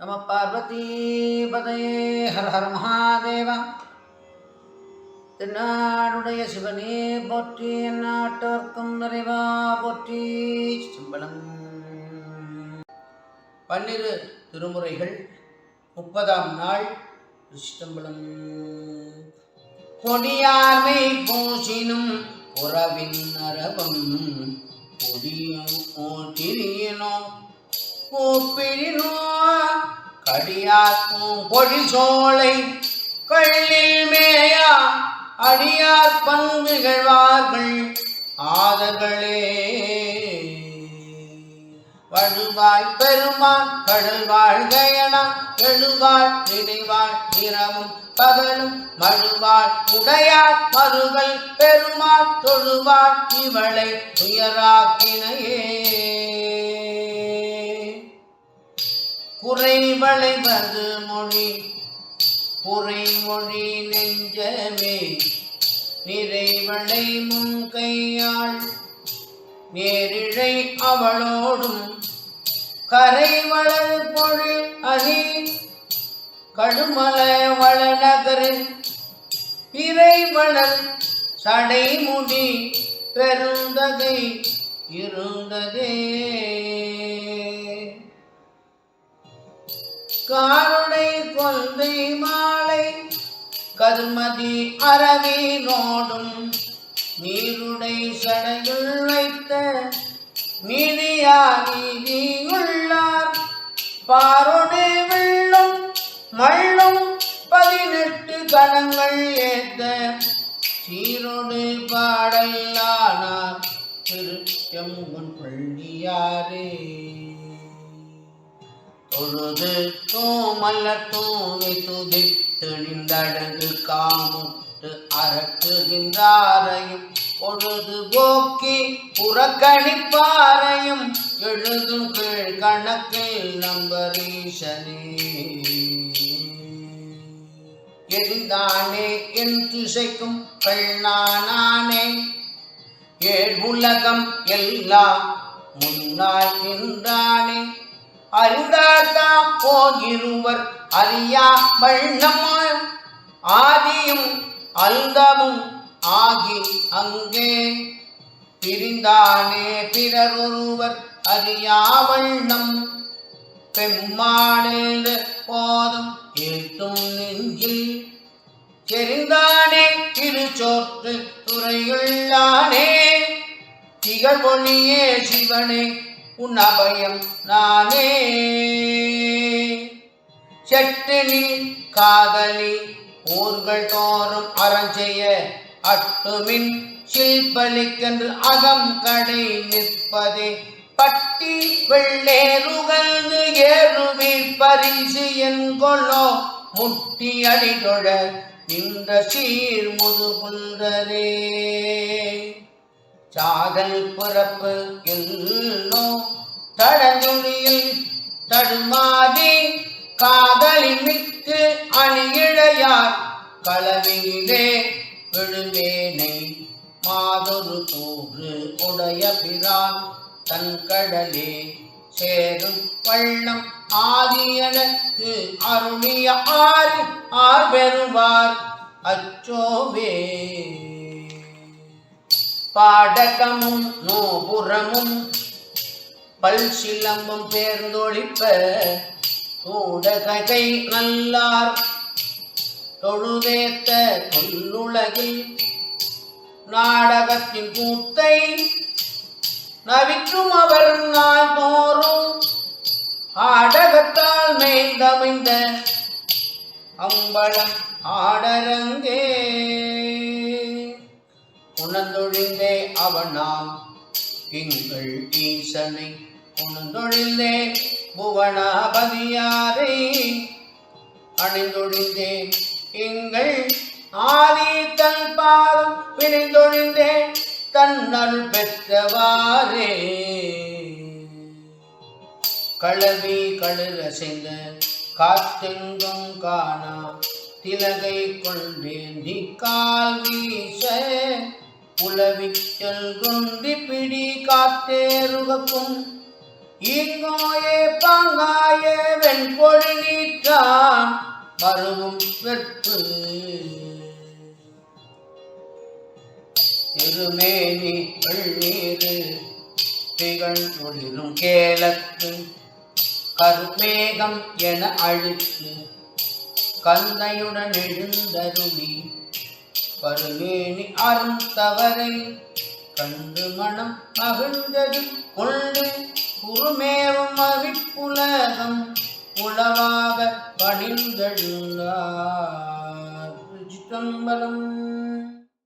நம பார்வதி ஹர ஹர மகாதேவா. தென்னாடுடைய சிவனே போற்றி நாட்டோர்க்கும் நிறைவா போற்றி. சிம்பளம். பன்னிரு திருமுறைகள் முப்பதாம் நாள் சிதம்பரம் கொடியார்மை பூசினும் உறவின் அரபம் கொடியும் திரியனோ கூப்பிடினோ? கடியாக்கும் பொழிசோலை கள்ளில் மேயா அடியார் பங்குகழ்வார்கள் ஆதர்களே. வழுவாய் பெருமான் கடல் வாழ்கையனா எழுவாள் நினைவாள் இரவும் பகலும் மழுவாள் உடையாள் மறுகள் பெருமாள் தொழுவாள் இவளை துயராக்கினையே குறைவளைவது மொழி. குறை மொழி நெஞ்சமே. நிறைவளை முன் கையாள். நேரிழை அவளோடும். கரை வளர் பொழில் அணி. கடுமல வளநகரில் பிறை வளர் சடைமுடி பெருந்தகை இருந்ததே. காருணை கொள்கை மாலை கருமதி அறவே நோடும் நீருடை சடையுள் வைத்த நீதியா நீதியுள்ளார். பாரொடு வெள்ளும் மள்ளும் பதினெட்டு கணங்கள் ஏத்த சீரொடு பாடல்லானார் திருச்செம்பன் பள்ளியாரே. தொழுது தூமல்ல தூவி துதி திணிந்தடங்கு காமுட்டு அரக்குகின்றாரையும் பொழுது போக்கி புறக்கணிப்பாரையும் எழுதும் கீழ் கணக்கில் நம்பரீசனே எரிந்தானே என் திசைக்கும் கண்ணானானே ஏழ் உலகம் எல்லாம் முன்னால் நின்றானே. அறிந்தார்தாம் போகிருவர் அறியா வண்ணமாய். ஆதியும் அல்தமும் ஆகி அங்கே. பிரிந்தானே பிறர் அறியா வண்ணம். பெம்மானில் போதும் ஏற்றும் நெஞ்சில். தெரிந்தானே திருச்சோற்று துறையுள்ளானே. திகழ்வொழியே சிவனே உன் அபயம் நானே. செட்டினி காதலி ஊர்கள் தோறும் அறஞ்செய்ய அட்டுமின் சில்பலிக்கென்று அகம் கடை நிற்பதே. பட்டி வெள்ளேருகந்து ஏறுவீர் பரிசு என்கொள்ளோ முட்டி அடிதொழ நின்ற சீர் முதுகுன்றரே சாதல் பிறப்பு எல்லோ தடஞ்சொழியில் தடுமாறி காதலி மிக்கு அணியிழையார் களவிலே விழுவேனை மாதொரு கூறு உடைய பிரான் தன் கடலே சேரும் பள்ளம் ஆதியனுக்கு அருணிய ஆறு ஆர் பெறுவார் அச்சோவே. பாடகமும் நோபுரமும் பல் சிலம்பும் பேர்ந்தொழிப்ப கூடகை நல்லார் தொழுதேத்த கொல்லுலகில் நாடகத்தின் கூத்தை நவிக்கும் அவர் நாள் தோறும் ஆடகத்தால் மேய்ந்தமைந்த அம்பலம் ஆடரங்கே. உணர்ந்தொழிந்தே அவனாம். எங்கள் ஈசனை உணர்ந்தொழிந்தே புவனாபதியாரை. அணிந்தொழிந்தே எங்கள் ஆதி தன் பாதம் பிணிந்தொழிந்தே தன்னல் பெற்றவாரே களவி களுர காத்தெங்கும் காணா திலகை கொண்டேந்தி கால் வீச. உளவிச்சல் குண்டி பிடி காத்தேருகக்கும் இங்கோயே பாங்காய வெண்பொழி நீற்றான் மருவும் வெற்பு. திருமேனி வெள்ளீரு திகழ் ஒளிரும் கேலத்து கருமேகம் என அழுத்து கந்தையுடன் எழுந்தருளி பருவேணி அருந்தவரை கண்டு மனம் மகிழ்ந்தது கொண்டு குருமேவும் அவிப்புலகம் உளவாக பணிந்தழுந்தார் சிதம்பரம்